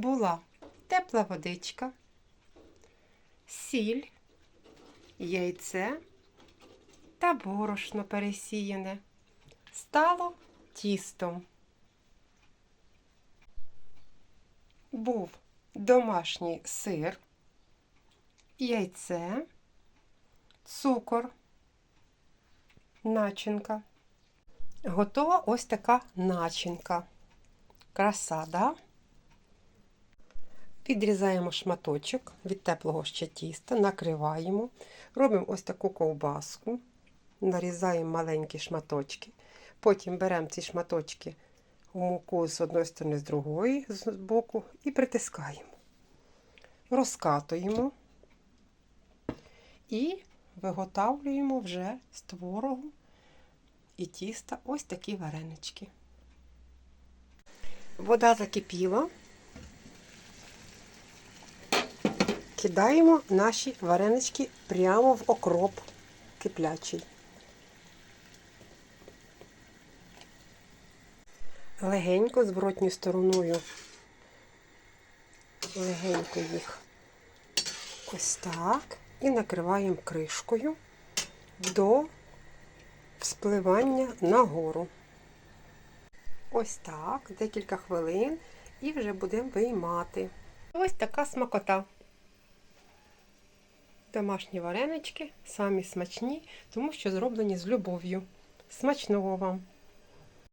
була тепла водичка, сіль, яйце та борошно пересіяне. Стало тістом. Був домашній сир, яйце, цукор, начинка. Готова ось така начинка. Краса, да? Підрізаємо шматочок від теплого ще тіста, накриваємо, робимо ось таку ковбаску, нарізаємо маленькі шматочки. Потім беремо ці шматочки в муку з одної сторони, з другої з боку і притискаємо. Розкатуємо і виготовлюємо вже з творогу і тіста ось такі варенички. Вода закипіла. Кидаємо наші варенички прямо в окроп киплячий. Легенько зворотньою стороною. Легенько їх ось так. І накриваємо кришкою до вспливання нагору. Ось так, декілька хвилин, і вже будемо виймати. Ось така смакота. Домашні варенички, самі смачні, тому що зроблені з любов'ю. Смачного вам!